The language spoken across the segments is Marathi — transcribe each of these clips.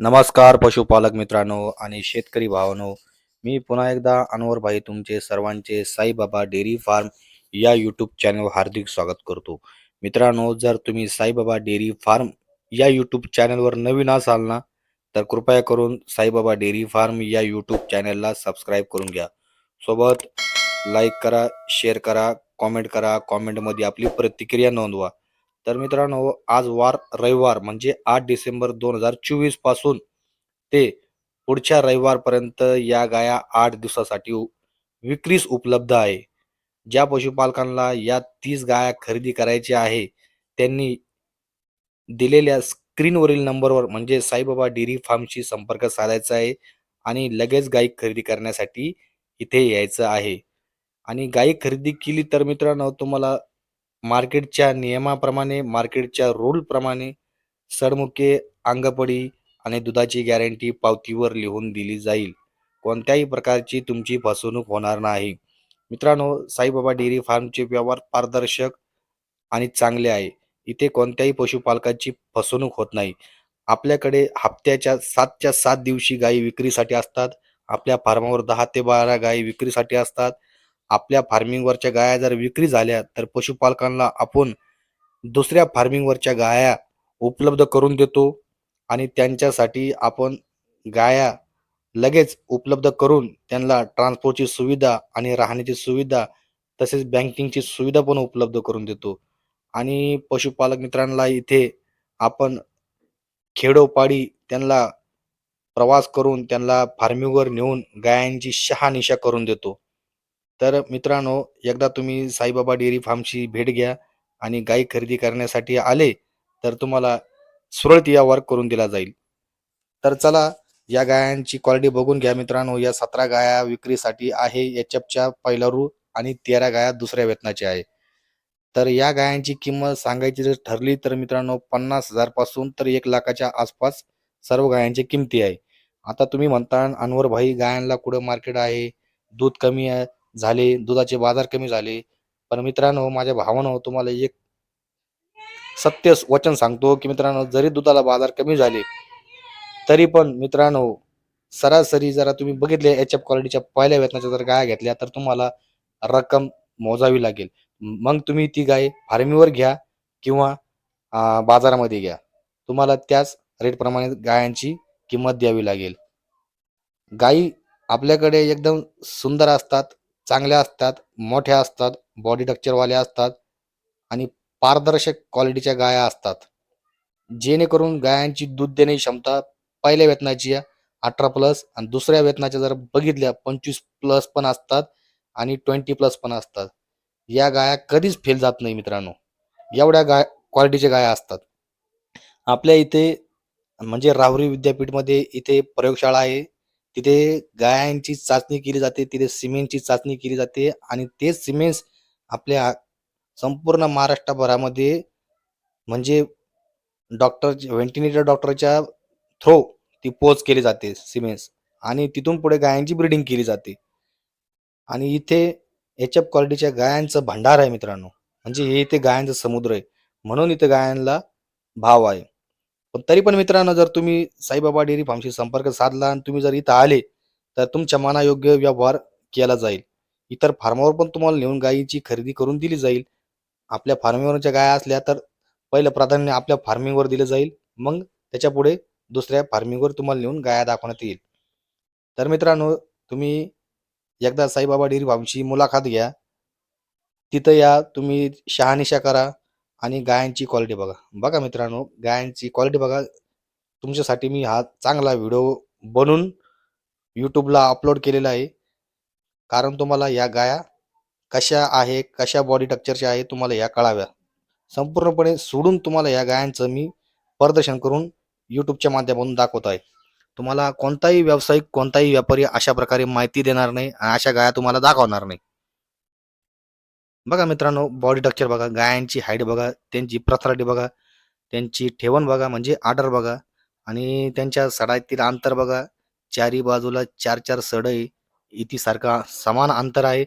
नमस्कार पशुपालक मित्रांनो आणि शेतकरी भावानो. मी पुन्हा एकदा अनवर भाई तुमचे सर्वांचे साईबाबा डेअरी फार्म या यूट्यूब चॅनलवर हार्दिक स्वागत करतो. मित्रांनो जर तुम्ही साईबाबा डेअरी फार्म या यूट्यूब चॅनलवर नवीन असाल ना तर कृपया करून साईबाबा डेअरी फार्म या यूट्यूब चॅनलला सबस्क्राईब करून घ्या. सोबत लाईक करा शेअर करा कॉमेंट करा कॉमेंटमध्ये आपली प्रतिक्रिया नोंदवा. तर मित्रांनो आज वार रविवार म्हणजे आठ डिसेंबर दोन हजार चोवीसपासून ते पुढच्या रविवारपर्यंत या गाया आठ दिवसासाठी विक्रीस उपलब्ध आहे. ज्या पशुपालकांना या तीस गाया खरेदी करायची आहे त्यांनी दिलेल्या स्क्रीनवरील नंबरवर म्हणजे साईबाबा डेअरी फार्मशी संपर्क साधायचा आहे आणि लगेच गाई खरेदी करण्यासाठी इथे यायचं आहे. आणि गाई खरेदी केली तर मित्रांनो तुम्हाला मार्केटच्या नियमाप्रमाणे मार्केटच्या रूलप्रमाणे सडमुके अंगपडी आणि दुधाची गॅरंटी पावतीवर लिहून दिली जाईल. कोणत्याही प्रकारची तुमची फसवणूक होणार नाही. मित्रांनो साईबाबा डेअरी फार्मचे व्यवहार पारदर्शक आणि चांगले आहे. इथे कोणत्याही पशुपालकाची फसवणूक होत नाही. आपल्याकडे हप्त्याच्या सातच्या सात दिवशी गायी विक्रीसाठी असतात. आपल्या फार्मावर दहा ते बारा गायी विक्रीसाठी असतात. आपल्या फार्मिंगवरच्या गाया जर विक्री झाल्या तर पशुपालकांना आपण दुसऱ्या फार्मिंगवरच्या गाया उपलब्ध करून देतो आणि त्यांच्यासाठी आपण गाया लगेच उपलब्ध करून त्यांना ट्रान्सपोर्टची सुविधा आणि राहण्याची सुविधा तसेच बँकिंगची सुविधा पण उपलब्ध करून देतो. आणि पशुपालक मित्रांना इथे आपण खेडोपाडी त्यांना प्रवास करून त्यांना फार्मिंगवर नेऊन गायांची शहानिशा करून देतो. तर मित्रांनो एकदा तुम्ही साईबाबा डेअरी फार्मची भेट घ्या आणि गाई खरेदी करण्यासाठी आले तर तुम्हाला सुरळीत या वर्क करून दिला जाईल. तर चला या गायांची क्वालिटी बघून घ्या मित्रांनो. या सतरा गाया विक्रीसाठी आहे एचएफच्या पहिला रू आणि तेरा गाया दुसऱ्या वेतनाच्या आहे. तर या गायांची किंमत सांगायची जर ठरली तर मित्रांनो पन्नास हजारपासून तर एक लाखाच्या आसपास सर्व गायांची किमती आहे. आता तुम्ही म्हणता अनवर भाई गायांना कुठं मार्केट आहे? दूध कमी आहे. झाले दुधाचे बाजार कमी झाले. पण मित्रांनो माझ्या भावानं तुम्हाला एक सत्य वचन सांगतो की मित्रांनो जरी दुधाला बाजार कमी झाले तरी पण मित्रांनो सरासरी जरा तुम्ही बघितले एच एफ क्वालिटीच्या पहिल्या वेतनाच्या जर गाय घेतल्या तर तुम्हाला रक्कम मोजावी लागेल. मग तुम्ही ती गाय फार्मीवर घ्या किंवा बाजारामध्ये घ्या. तुम्हाला त्याच रेटप्रमाणे गायांची किंमत द्यावी लागेल. गायी आपल्याकडे एकदम सुंदर असतात. चांगल्या असतात मोठ्या असतात बॉडी टक्चरवाल्या असतात आणि पारदर्शक क्वालिटीच्या गाया असतात. जेणेकरून गायांची दूध देण्याची क्षमता पहिल्या वेतनाची अठरा प्लस आणि दुसऱ्या वेतनाच्या जर बघितल्या पंचवीस प्लस पण असतात आणि ट्वेंटी प्लस पण असतात. या गाया कधीच फेल जात नाही मित्रांनो. एवढ्या गाय क्वालिटीच्या गाया असतात. आपल्या इथे म्हणजे राहुरी विद्यापीठमध्ये इथे प्रयोगशाळा आहे. तिथे गायांची चाचणी केली जाते तिथे सिमेंटची चाचणी केली जाते आणि ते सिमेंट्स आपल्या संपूर्ण महाराष्ट्रभरामध्ये म्हणजे डॉक्टर व्हेंटिलेटर डॉक्टरच्या थ्रो ती पोच केली जाते सिमेंट्स आणि तिथून पुढे गायांची ब्रीडिंग केली जाते. आणि इथे एच एफ क्वालिटीच्या गायांचं भांडार आहे मित्रांनो. म्हणजे हे इथे गायांचं समुद्र आहे. म्हणून इथे गायांना भाव आहे. पण तरी पण मित्रांनो जर तुम्ही साईबाबा डेअरी फार्मशी संपर्क साधला आणि तुम्ही जर इथं आले तर तुमच्या मनायोग्य व्यवहार केला जाईल. इतर फार्मावर पण तुम्हाला नेऊन गायीची खरेदी करून दिली जाईल. आपल्या फार्मिंगवरच्या गाया असल्या तर पहिलं प्राधान्य आपल्या फार्मिंगवर दिलं जाईल. मग त्याच्या पुढे दुसऱ्या फार्मिंगवर तुम्हाला नेऊन गाया दाखवण्यात येईल. तर मित्रांनो तुम्ही एकदा साईबाबा डेअरी फार्मची मुलाखत घ्या. तिथं या तुम्ही शहानिशा करा. आणि गायांची क्वालिटी बघा. बघा मित्रांनो गायांची क्वालिटी बघा. तुमच्यासाठी मी हा चांगला व्हिडिओ बनून यूट्यूबला अपलोड केलेला आहे. कारण तुम्हाला या गाया कशा आहे कशा बॉडी स्ट्रक्चरच्या आहे तुम्हाला या कळाव्या. संपूर्णपणे सोडून तुम्हाला या गायांचं मी प्रदर्शन करून यूट्यूबच्या माध्यमातून दाखवत आहे. तुम्हाला कोणताही व्यावसायिक कोणताही व्यापारी अशा प्रकारे माहिती देणार नाही आणि अशा गाया तुम्हाला दाखवणार नाही. बघा मित्रांनो बॉडी स्ट्रक्चर बघा गायांची हाईट बघा त्यांची प्रथराटी बघा त्यांची ठेवण बघा म्हणजे आडर बघा आणि त्यांच्या सडातील अंतर बघा चारी बाजूला चार चार सडई आहे सारखा समान अंतर आहे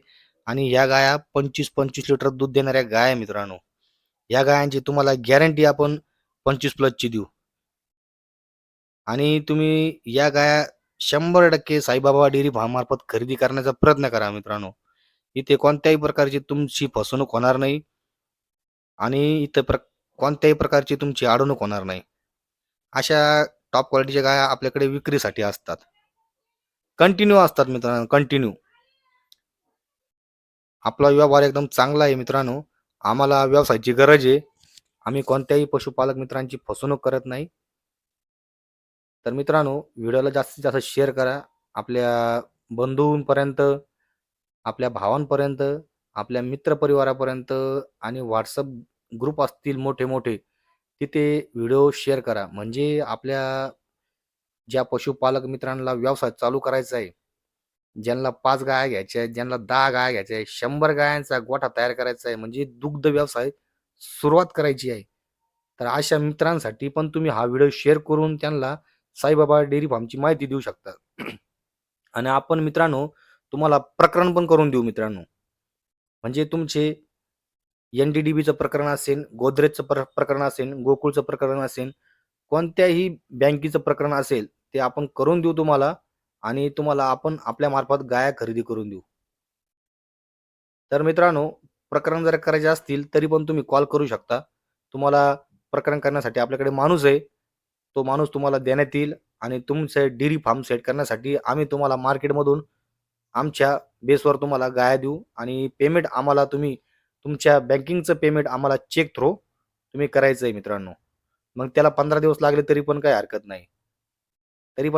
आणि या गाया पंचवीस पंचवीस लिटर दूध देणाऱ्या गाय आहे मित्रांनो. या गायांची तुम्हाला गॅरंटी आपण पंचवीस प्लसची देऊ. आणि तुम्ही या गाया शंभर टक्के साईबाबा डेअरी फार्म मार्फत खरेदी करण्याचा प्रयत्न करा मित्रांनो. इथे कोणत्याही प्रकारची तुमची फसवणूक होणार नाही. आणि इथं प्र कोणत्याही प्रकारची तुमची अडवणूक होणार नाही. अशा टॉप क्वालिटीच्या गाया आपल्याकडे विक्रीसाठी असतात. कंटिन्यू असतात मित्रांनो कंटिन्यू आपला व्यवहार एकदम चांगला आहे मित्रांनो. आम्हाला व्यवसायाची गरज आहे. आम्ही कोणत्याही पशुपालक मित्रांची फसवणूक करत नाही. तर मित्रांनो व्हिडिओला जास्तीत जास्त शेअर करा. आपल्या बंधूंपर्यंत आपल्या भावांपर्यंत आपल्या मित्रपरिवारापर्यंत आणि व्हॉट्सअप ग्रुप असतील मोठे मोठे तिथे व्हिडिओ शेअर करा. म्हणजे आपल्या ज्या पशुपालक मित्रांना व्यवसाय चालू करायचा आहे ज्यांना पाच गाया घ्यायच्या आहेत ज्यांना दहा गाया घ्यायच्या आहे शंभर गायांचा गोठा तयार करायचा आहे म्हणजे दुग्ध व्यवसाय सुरुवात करायची आहे. तर अशा मित्रांसाठी पण तुम्ही हा व्हिडिओ शेअर करून त्यांना साईबाबा डेअरी फार्मची माहिती देऊ शकता. आणि आपण मित्रांनो तुम्हाला प्रकरण पण करून देऊ मित्रांनो. म्हणजे तुमचे एन डी डी बीचं प्रकरण असेल गोदरेजचं प्र प्रकरण असेल गोकुळचं प्रकरण असेल कोणत्याही बँकेचं प्रकरण असेल ते आपण करून देऊ तुम्हाला आणि तुम्हाला आपण आपल्या मार्फत गाया खरेदी करून देऊ. तर मित्रांनो प्रकरण जर करायचे असतील तरी पण तुम्ही कॉल करू शकता. तुम्हाला प्रकरण करण्यासाठी आपल्याकडे माणूस आहे. तो माणूस तुम्हाला देण्यात येईल आणि तुमचं डेअरी फार्म सेट करण्यासाठी आम्ही तुम्हाला मार्केटमधून आमच्या बेसवर तुम्हाला गाया देऊ आणि पेमेंट आम्हाला तुम्ही तुमच्या बँकिंगचं पेमेंट आम्हाला चेक थ्रू तुम्ही करायचं आहे मित्रांनो. मग त्याला पंधरा दिवस लागले तरी पण काही हरकत नाही. तरी पण